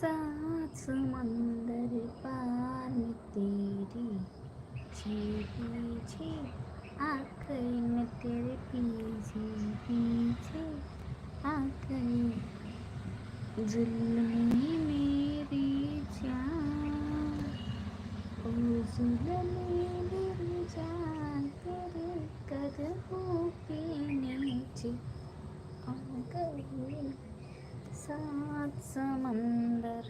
सात समंदर पार में तेरी पीछे आकर में तेरे पीछे पीछे आकर जुल्मी मेरी जान ओ जुल्मी मेरी जान तेरे कदमों के नीचे आ गई सात समंदर।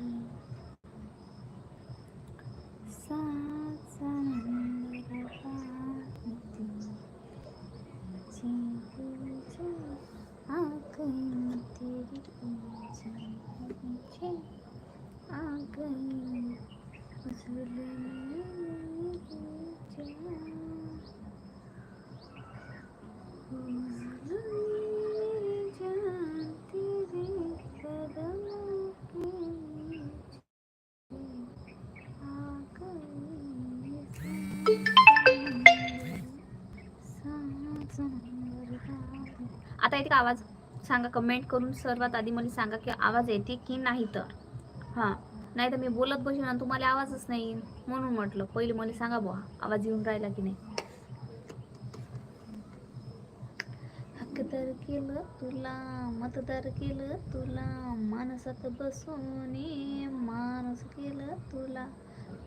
आता येते का आवाज? सांगा कमेंट करून सर्वात आधी मला सांगा की आवाज येते की नाही तर. हां. नाही तर मी बोलत बसेन आणि तुम्हाला आवाजच नाही म्हणून म्हटलं पहिले मला सांगा बुवा आवाज येऊन राहिला की नाही? हकदार केलं तुला मतदार केलं तुला माणसात बसून माणूस केलं तुला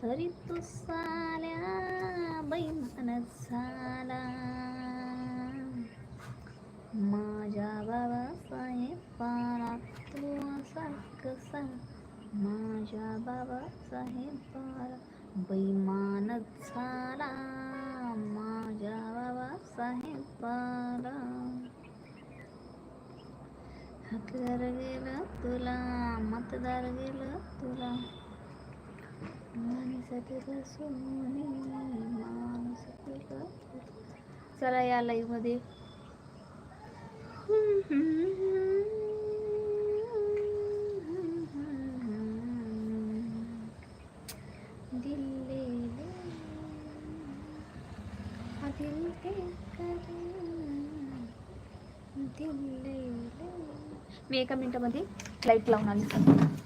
तरी तू साल्या बैमानच झाला. माझ्या बाबासाहेब पारा तू असा कसा माझ्या बाबासाहेब पारा बैमानच झाला. माझ्या बाबासाहेब पारा. हकदार गेलं तुला मतदार गेलं तुला. माणसात बसून माणूस केलं चला या लाईव्ह మేకప్ ఇంటమది లైట్లా ఉండాలి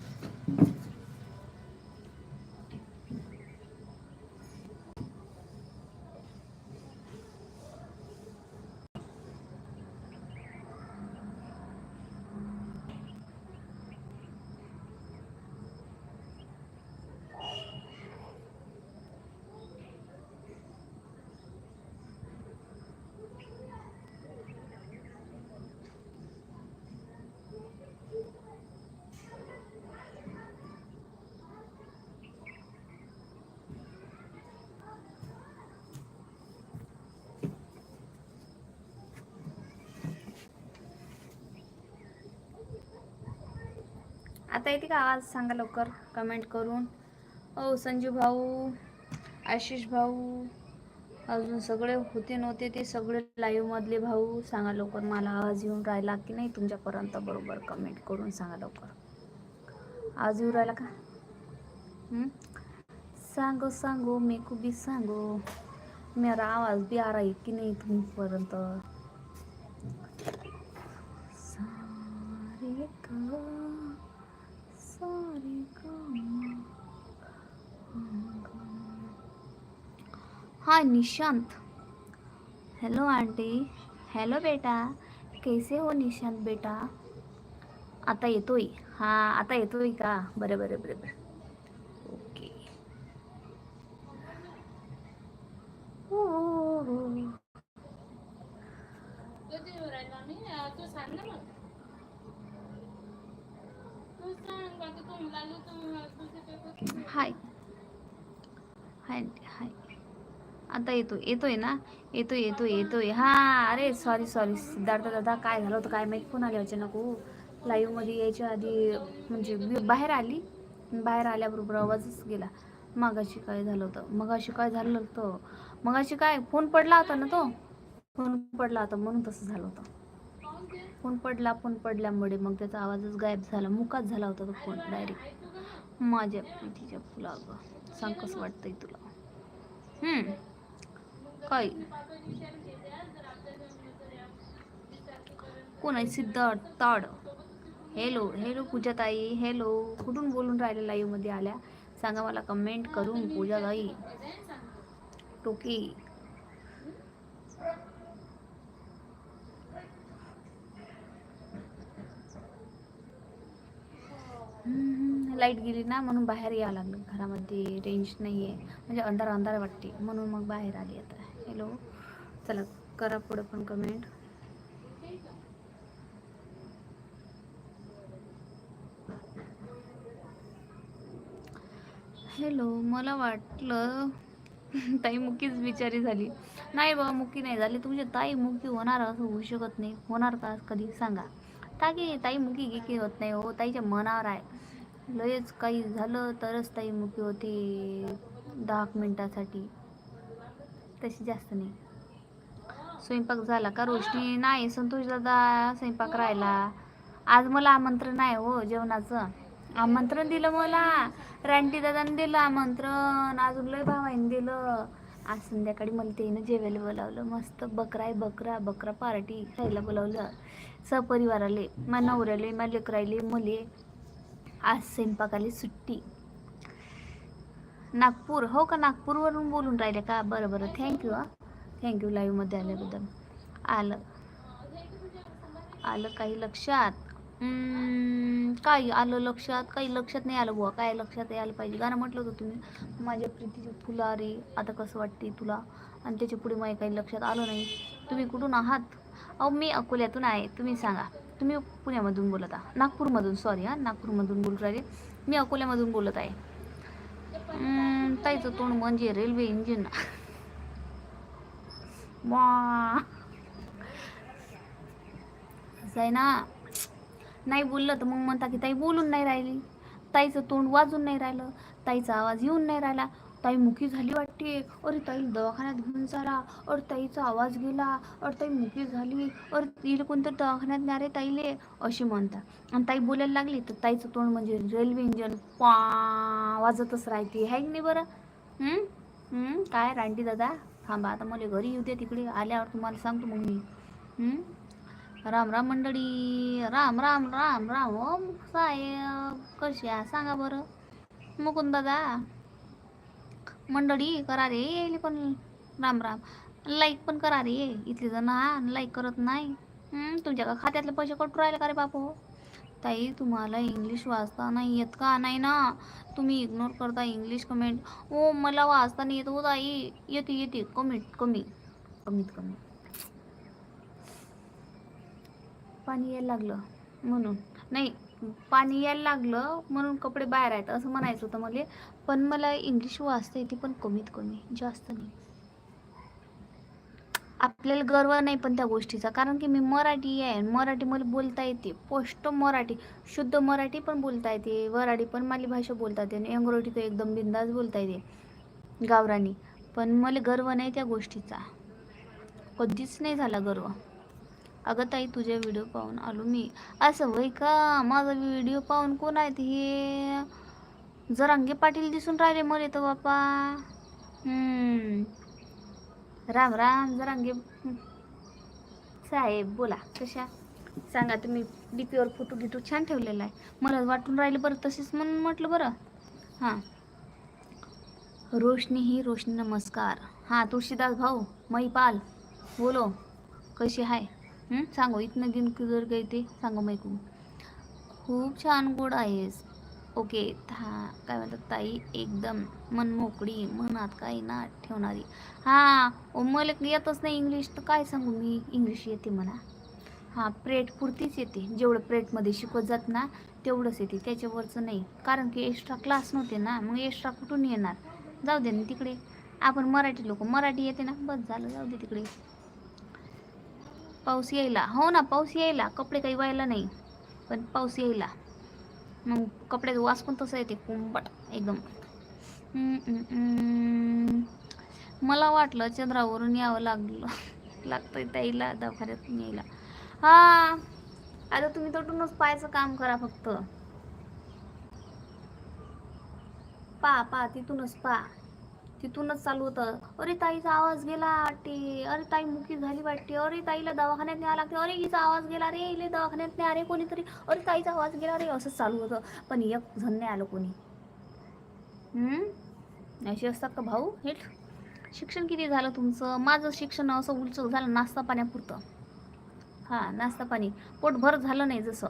आता येते का आवाज? सांगा लवकर. कमेंट करून. ओ संजू भाऊ आशिष भाऊ अजून सगळे होते नव्हते ते सगळे लाईव्हमधले भाऊ सांगा लवकर मला आवाज येऊन राहिला की नाही तुमच्यापर्यंत बरोबर कमेंट करून सांगा लवकर. आवाज येऊन राहिला का? सांगो सांगो मी भी सांगो. मेरा आवाज बी आ आहे की नाही तुमपर्यंत सारे का hi Nishant. Hello aunty. Hello बेटा। कैसे हो निशांत बेटा? आता येतोय? हा आता येतोय का? बरं बरं बरं बरं. ओके हो, हो, हो, हो. हाय. हाय हाय. आता येतोय येतोय ना? येतोय येतोय येतोय. हा अरे सॉरी सॉरी सिद्धार्थ दादा काय झालं होतं? काय माहीत? फोन आले अचानक हो लाईव्हमध्ये यायच्या आधी म्हणजे मी बाहेर आली. बाहेर आल्याबरोबर आवाजच गेला. मगाशी काय झालं होतं? मगाशी काय झालं होतं? मगाशी काय? फोन पडला होता ना तो? फोन पडला होता म्हणून तसं झालं होतं. फोन पडला फोन पडल्यामुळे मग त्याचा आवाजच गायब झाला. मुकाच झाला होता तो फोन डायरेक्ट माझ्या तिच्या फुला अगं सांग कसं वाटतंय तुला? हम्म. काय? कोण आहे? सिद्धार्थ ताड. हॅलो हॅलो पूजाताई. हॅलो कुठून बोलून राहिल्या लाईव्हमध्ये आल्या? सांगा मला कमेंट करून पूजाताई. टोकी. लाइट गेली ना म्हणून बाहेर यावं लागलं. घरामध्ये रेंज नाही आहे म्हणजे अंधार अंधार वाटते. म्हणून मग बाहेर आली आता. हॅलो चला करा पुढं पण कमेंट हॅलो मला वाटलं ताई मुकीच बिचारी झाली. नाही बाबा मुकी नाही झाली. तुमची ताई मुकी होणार असं होऊ शकत नाही. होणार का कधी? सांगा. ताकी ताई मुकी गिकी होत नाही हो ताईच्या मनावर आहे. लयच काही झालं तरच ताई मुकी होती दहा मिनटासाठी. तशी जास्त नाही. स्वयंपाक झाला का रोशनी? नाही संतोष दादा स्वयंपाक राहिला. आज मला आमंत्रण आहे हो जेवणाचं. आमंत्रण दिलं मला. रानटी दादाने दिलं आमंत्रण. अजून लय भावाईने दिलं. आज संध्याकाळी मला तिनं जेवायला बोलावलं. मस्त बकरा आहे बकरा. बकरा पार्टी खायला बोलावलं. सपरिवाराले मा नवऱ्याले मा लेकरायले मले आज स्वयंपाकाली सुट्टी. नागपूर हो का नागपूरवरून बोलून राहिले का? बरं बरं. थँक्यू हां. थँक्यू लाईव्हमध्ये आल्याबद्दल. आलं. आलं काही लक्षात? काही आलं लक्षात? काही लक्षात नाही आलं बुवा. काय लक्षात यायला पाहिजे? गाणं म्हटलं होतं तुम्ही माझ्या प्रीतीची फुला रे आता कसं वाटते तुला? आणि त्याच्या पुढे माझ्या काही लक्षात आलं नाही. तुम्ही कुठून आहात? अहो मी अकोल्यातून आहे. तुम्ही सांगा. तुम्ही पुण्यामधून बोलत आहात. नागपूरमधून सॉरी हां. नागपूरमधून बोलत राहिले. मी अकोल्यामधून बोलत आहे. ताईचं तोंड म्हणजे रेल्वे इंजिन वा. असं आहे ना नाही बोललं तर मग म्हणता की ताई बोलून नाही राहिली. ताईचं तोंड वाजून नाही राहिलं. ताईचा आवाज येऊन नाही राहिला. ताई मुकी झाली वाटते. अरे ताई दवाखान्यात घेऊन चला अरे ताईचा आवाज गेला. अरे ताई मुकी झाली. अरे तिला कोणतं दवाखान्यात नाही रे ताईले? अशी म्हणता. आणि ताई बोलायला लागली तर ताईचं तोंड म्हणजे रेल्वे इंजन पा वाजतच राहते. आहे की नाही बरं? काय रांटी दादा? थांबा आता मला घरी येऊ दे तिकडे. आल्यावर तुम्हाला सांगतो मग मी. राम राम मंडळी. राम राम राम राम. ओम साहेब. कशी? आहे सांगा बरं. मुकुंद दादा. मंडळी करा रे यायले पण. राम राम. लाईक पण करा रे इथले जण. हा लाईक करत नाही. तुमच्या का खात्यातले पैसे कटू राहिले का रे बापू? ताई तुम्हाला इंग्लिश वाचता नाही येत का? नाही ना. तुम्ही इग्नोर करता इंग्लिश कमेंट ओ मला वाचता नाही येत हो ताई. येते येते. कमेंट कमी कमीत कमी पाणी यायला लागलं. म्हणून. नाही पाणी यायला लागलं म्हणून कपडे बाहेर आहेत असं म्हणायचं होतं मला. पण मला इंग्लिश वाचता येते पण कमीत कमी जास्त नाही. आपल्याला गर्व नाही पण त्या गोष्टीचा. कारण की मी मराठी आहे मराठी मला बोलता येते. पोष्ट मराठी शुद्ध मराठी पण बोलता येते. वराडी पण माली भाषा बोलता येते आणि अंग्रोटी तर एकदम बिंदास बोलता येते. गावरानी. पण मला गर्व नाही त्या गोष्टीचा. कधीच नाही झाला गर्व. अगं ताई तुझे व्हिडिओ पाहून आलो मी. असं वय का? माझा व्हिडिओ पाहून कोण आहेत हे? जरांगे पाटील दिसून राहिले मले तर बापा. राम राम जरांगे साहेब बोला कशा? सांगा तुम्ही डी पीवर फोटो गिटो छान ठेवलेला आहे. मला वाटून राहिलं बरं तसेच म्हणून म्हटलं बरं. हां. रोशनी ही रोशनी नमस्कार. हां तुळशीदास भाऊ महिपाल बोलो कशी आहे सांगू इथनं गिनकी जर काही ते सांगू मैकू खूप छान गोड आहेस. ओके था काय म्हणतात ताई एकदम मन मोकळी मनात काही ना ठेवणारी. हां ओ मला येतच नाही इंग्लिश तर काय सांगू मी? इंग्लिश येते म्हणा हां प्रेट पुरतीच येते. जेवढं प्रेटमध्ये शिकवत जात ना तेवढंच येते. त्याच्यावरचं नाही. कारण की एक्स्ट्रा क्लास नव्हते ना मग एक्स्ट्रा कुठून येणार? जाऊ दे ना तिकडे. आपण मराठी लोक मराठी येते ना. बस झालं जाऊ दे तिकडे. पाऊस यायला. हो ना पाऊस यायला. कपडे काही व्हायला नाही. पण पाऊस यायला. मग कपड्याचा वास पण तसं येते. कुंबट एकदम. मला वाटलं चंद्रावरून यावं लागलं. लागतंय ताईला दवाखान्यातून यायला हा. आता तुम्ही तटूनच पाहायचं काम करा फक्त. पा पा तिथूनच पा. तिथूनच चालू होतं. अरे ताईचा आवाज गेला वाटते. अरे ताई मुकी झाली वाटते. अरे ताईला दवाखान्यात न्यावं लागते. अरे हिचा आवाज गेला रे. इले दवाखान्यात नाही अरे कोणीतरी. अरे ताईचा आवाज गेला रे. असंच चालू होतं. पण एक जण नाही आलं कोणी. अशी असतात का भाऊ? हेट शिक्षण किती झालं तुमचं? माझं शिक्षण असं उलचक झालं नाश्ता पाण्यापुरतं. हां नाश्ता पाणी. पोटभर झालं नाही जसं.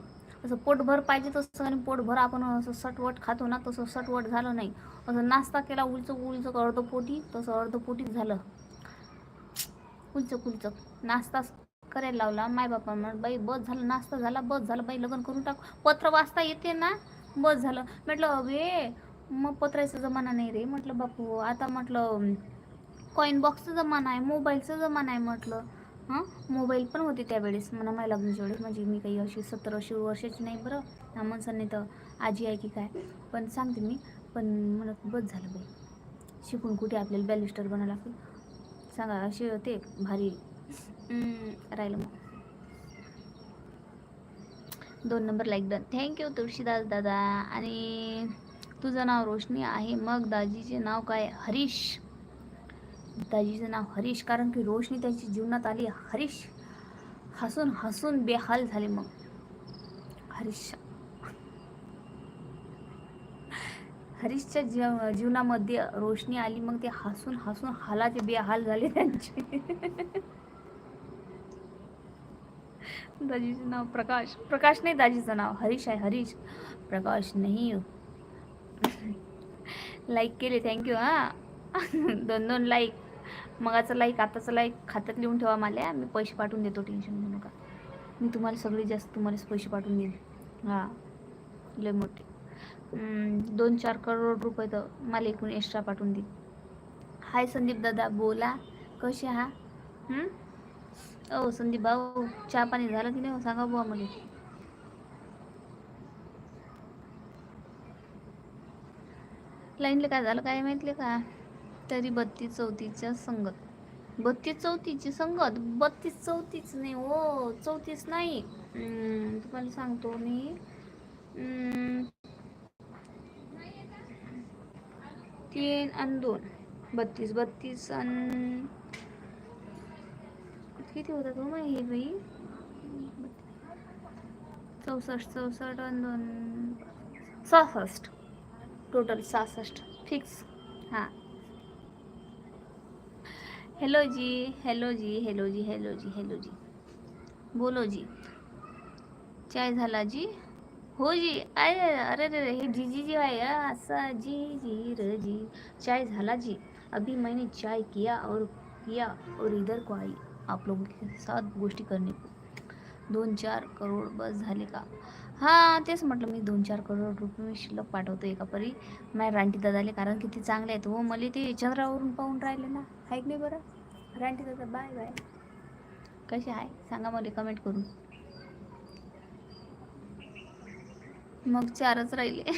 असं पोटभर पाहिजे तसं आणि पोटभर आपण असं सटवट खातो ना तसं सटवट झालं नाही. असं नाश्ता केला उलचक उलचक अर्धपोटी तसं अर्धपोटीच झालं. उलचक उलचक नाश्ता करायला लावला माय बापा म्हण बाई बस झालं नाश्ता झाला बस झालं बाई लग्न करून टाक. पत्र वाचता येते ना बस झालं. म्हटलं अवे मग पत्राचा जमाना नाही रे. म्हटलं बापू आता म्हटलं कॉईन बॉक्सचा जमाना आहे मोबाईलचा जमाना आहे म्हटलं. हां? मोबाईल पण होते त्यावेळेस. म्हणा माझ्या लग्नाच्या वेळेस म्हणजे मी काही अशी सत्तर अशी वर्षाची नाही बरं. ना माणसांनी तर आजी आहे की काय. पण सांगते मी पण म्हणत बस झालं बाई. शिकून कुठे आपल्याला बॅलिस्टर बनावं लागेल सांगा असे होते भारी राहिलं मग. दोन number like done thank you Tulshidas दादा. आणि तुझं नाव रोशनी आहे. मग दाजीचे नाव काय? हरीश. दाजीचं नाव हरीश कारण की रोशनी त्यांची जीवनात आली. हरीश हसून हसून बेहाल झाले मग. हरीश हरीशच्या जीव जीवनामध्ये रोशनी आली मग ते हसून हसून हालाचे बेहाल झाले त्यांचे. दाजीचं नाव प्रकाश. प्रकाश नाही दाजीचं नाव. हरीश आहे हरीश. प्रकाश नाही. लाईक केले थँक्यू हां. दोन दोन लाईक मगाचा लाईक आताचा लाईक खात्यात लिहून ठेवा मला मी पैसे पाठवून देतो टेन्शन घेऊ नका. मी तुम्हाला सगळी जास्त तुम्हालाच पैसे पाठवून देईन. हां. लय मोठे. दोन चार करोड रुपये तर मला एकूण एक्स्ट्रा पाठवून देईन हाय संदीप दादा बोला. कसे हा ओ संदीप भाऊ चहा पाणी झालं की नाही हो? सांगा बुवा मला. लाईनला काय झालं काय माहितले का? तरी बत्तीस चौतीसच्या संगत. बत्तीस चौतीसची संगत? बत्तीस चौतीस नाही हो चौतीस नाही. तुम्हाला सांगतो मी. तीन आणि दोन. बत्तीस बत्तीस आणि किती होता तो हो माही हे बाई? चौसष्ट चौसष्ट आणि दोन. सहासष्ट. टोटल सहासष्ट. फिक्स हां. हेलो जी हेलो जी हेलो जी हेलो जी हेलो जी। बोलो जी। चाय झाला जी? हो जी। अरे अरे रे हे जी जी जी भाई असा जी जी, र जी। चाय झाला जी। अभी मैंने चाय किया और किया और इधर को आई आप लोगों के साथ गोष्ठी करने को। दोन चार करोड बस झाले का? हां तेच म्हटलं मी दोन चार करोड रुपये मी शिल्लक पाठवतो एका परी माझ्या रानटी दादाले कारण किती चांगले आहेत. हो मला ते चंद्रावरून पाहून राहिले ना. आहे नाही बरं? रानटी दादा बाय बाय कसे आहे? सांगा मला कमेंट करून. मग चारच राहिले.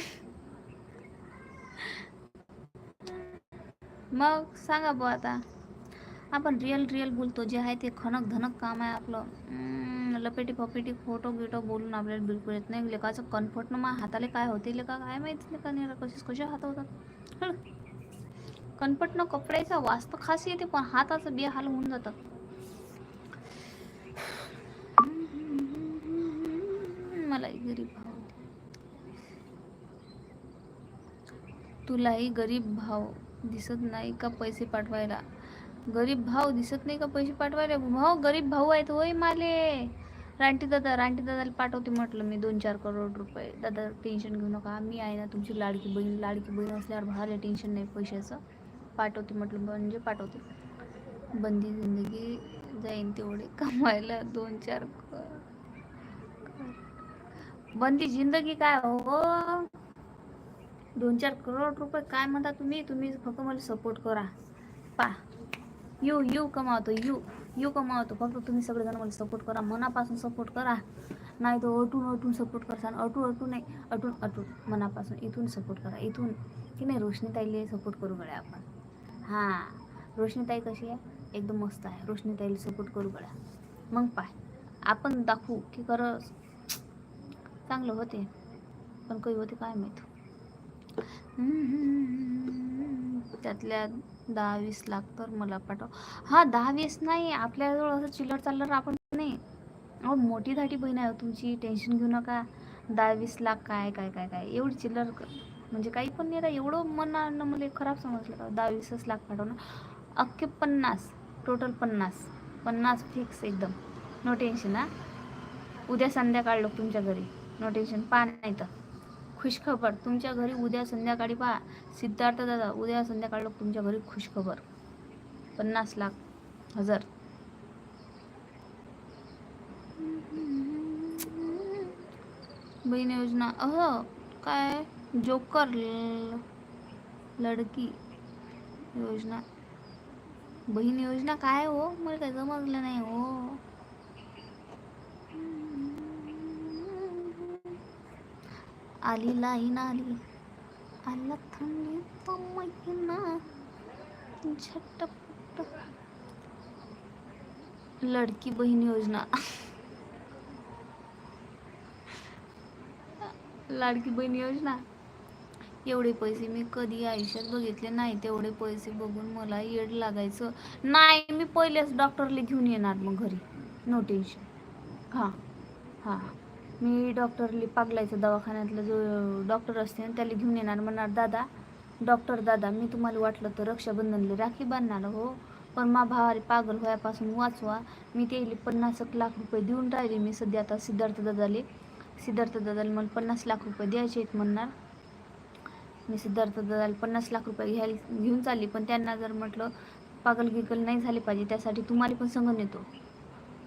मग सांगा बो आता. आपण रिअल रिअल बोलतो. जे आहे ते खनक धनक काम आहे आपलं. लपेटी पपेटी फोटो गिटो बोलून आपल्याला बिलकुल येत नाही. लेकाचं कम्फर्टनं मग हाताले काय होते? लेका काय माहिती? का नाही कसे कसे हात होतात कन्फर्टनं कपड्याचा वास्त खास येते पण हाताचं बे हाल होऊन जातात मलाही गरीब भाव तुलाही गरीब भाव दिसत नाही का पैसे पाठवायला? गरीब भाऊ दिसत नाही का पैसे पाठवायला? भाऊ गरीब भाऊ आहेत होय माले. रानटी दादा रानटी दादाला पाठवते म्हटलं मी दोन चार करोड रुपये. दादा टेन्शन घेऊ नका. मी आहे ना तुमची लाडकी बहीण. लाडकी बहीण असल्यावर भाले टेन्शन नाही पैशाचं. पाठवते म्हटलं म्हणजे पाठवते. बंदी जिंदगी जाईन तेवढे कमायला दोन चार बंदी जिंदगी काय हो? दोन चार करोड रुपये काय म्हणता तुम्ही? तुम्ही फक्त मला सपोर्ट करा. पा यू यू कमावतो यू यू कमावतो. फक्त तुम्ही सगळेजण मला सपोर्ट करा. मनापासून सपोर्ट करा. नाही तो अटून अटून सपोर्ट करसान. अटू अटू नाही अटून अटून मनापासून इथून सपोर्ट करा. इथून. की नाही रोशनीताईला सपोर्ट करू गड्या आपण. हां. रोशनीताई कशी आहे? एकदम मस्त आहे. रोशनीताईला सपोर्ट करू गड्या मग पाय. आपण दाखवू की खरंच चांगलं होते. पण काही होते काय माहीत. त्यातल्या दहा वीस लाख तर मला पाठव. हा दहा वीस नाही आपल्याजवळ असं चिल्लर चाललं आपण नाही. अहो मोठी धाटी बहीण आहे हो तुमची टेन्शन घेऊ नका. दहा वीस लाख काय काय काय काय? एवढी चिल्लर म्हणजे काही पण नाही रा एवढं मनानं मला खराब समजलं का? दहा वीसच लाख पाठवणं अख्खे पन्नास टोटल पन्नास. पन्नास फिक्स एकदम. नो टेन्शन हा. उद्या संध्याकाळ लोक तुमच्या घरी. नो टेन्शन पहा नाही तर. खुशखबर. तुमच्या घरी उद्या संध्याकाळी पहा. सिद्धार्थ दादा उद्या संध्याकाळी लोक तुमच्या घरी खुशखबर. पन्नास लाख हजार. बहीण योजना. अह काय? जोकर लडकी योजना. बहीण योजना काय हो? मला काय समजलं नाही हो. आली लाईन आली. आला थंडीचा महिना. झटपट. लडकी बहीण योजना. लाडकी बहीण योजना. एवढे पैसे मी कधी आयुष्यात बघितले नाही. तेवढे पैसे बघून मला येड लागायचं. नाही मी पहिलेच डॉक्टरला घेऊन येणार मग घरी. नो टेन्शन हां हां. मी डॉक्टरली पागलायचं दवाखान्यातलं जो डॉक्टर असते ना त्याला घेऊन येणार म्हणणार दादा डॉक्टर दादा मी तुम्हाला वाटलं तर रक्षाबंधनला राखी बांधणार हो पण मा भावारी पागल व्हायपासून वाचवा. मी त्याला पन्नास एक लाख रुपये देऊन राहिले. मी सध्या आता सिद्धार्थ दादाले सिद्धार्थ दादाला मला पन्नास लाख रुपये द्यायचे आहेत म्हणणार. मी सिद्धार्थ दादाला पन्नास लाख रुपये घ्यायला घेऊन चालली पण त्यांना जर म्हटलं पागल गिगल नाही झाले पाहिजे त्यासाठी तुम्हाला पण संग येतो.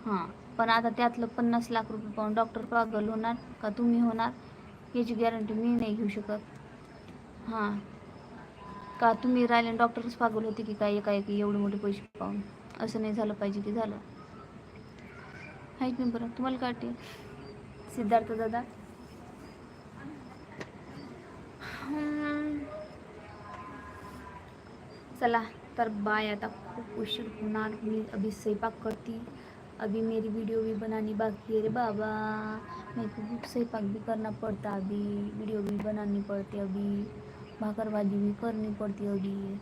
हां. पण आता त्यातलं पन्नास लाख रुपये पाहून डॉक्टर पागल होणार का तुम्ही होणार? याची गॅरंटी मी नाही घेऊ शकत. हां. का तुम्ही राहिले डॉक्टरच पागल होते की काय एका एक एवढे मोठे पैसे पाहून? असं नाही झालं पाहिजे की झालं. माहीत नाही बरं. तुम्हाला काय वाटते सिद्धार्थ दादा? चला तर बाय. आता खूप उशीर होणार. मी अभी स्वयंपाक करते. अभी मेरी वीडियो भी बनानी बाकी है रे बाबा। मेरे को से स्वयंपाक भी करना पड़ता अभी। वीडियो भी बनानी पड़ती अभी। भाकर भाजी भी करनी पड़ती अभी।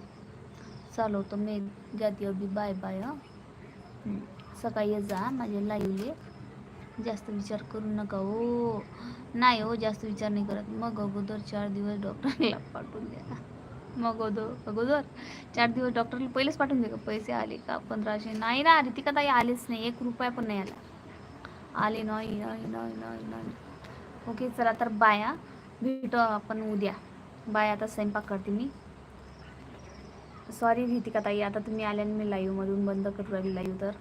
चलो तो मैं जाती अभी। बाय बाय सकाळी ये जा माझ्या लाईवले जास्त विचार करू नका हो। नाही हो जास्त विचार नाही करत. मग अगोदर चार दिवस डॉक्टरला पाठवून द्या. मग अगोदर अगोदर? चार दिवस डॉक्टरला पहिलेच पाठवून दे का? पैसे आले का? पंधराशे? नाही ना रितिका ताई आलेच नाही. एक रुपया पण नाही आला. आले नाही नाही नाही नाही नाही. ओके चला तर बाया भेटू आपण उद्या. बाय आता स्वयंपाक करते मी. सॉरी रितिका ताई आता तुम्ही आल्याने मी लाईव्हमधून बंद करू राहिली लाईव्ह तर.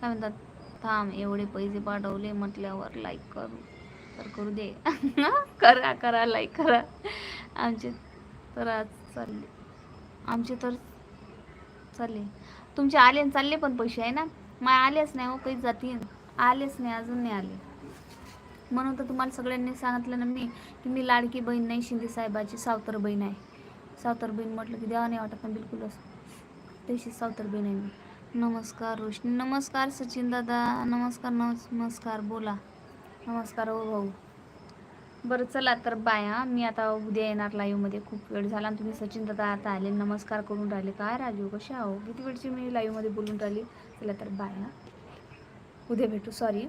काय म्हणतात? थांब एवढे पैसे पाठवले म्हटल्यावर लाईक करू. तर करू दे. करा करा लाईक करा. आमचे तर आज चालले. आमचे तर चालले. तुमचे आले आणि चालले पण पैसे आहे ना? मग आलेच नाही हो काही जातील आलेच नाही अजून नाही आले. म्हणून तर तुम्हाला सगळ्यांनी सांगितलं ना मी की मी लाडकी बहीण नाही शिंदे साहेबाची सावतर बहीण आहे. सावतर बहीण म्हटलं की देवा नाही वाटत पण बिलकुलच तशी सावतर बहीण आहे मी. नमस्कार रोशनी. नमस्कार सचिन दादा. नमस्कार नमस् नमस्कार बोला. नमस्कार हो भाऊ. बरं चला तर बाया मी आता उद्या येणार लाईव्हमध्ये खूप वेळ झाला आणि तुम्ही सचिन दादा आता आले. नमस्कार करून राहिले. काय राजू कसे आहो? किती वेळची मी लाईव्हमध्ये बोलून राहिली? चला तर बाया उद्या भेटू. सॉरी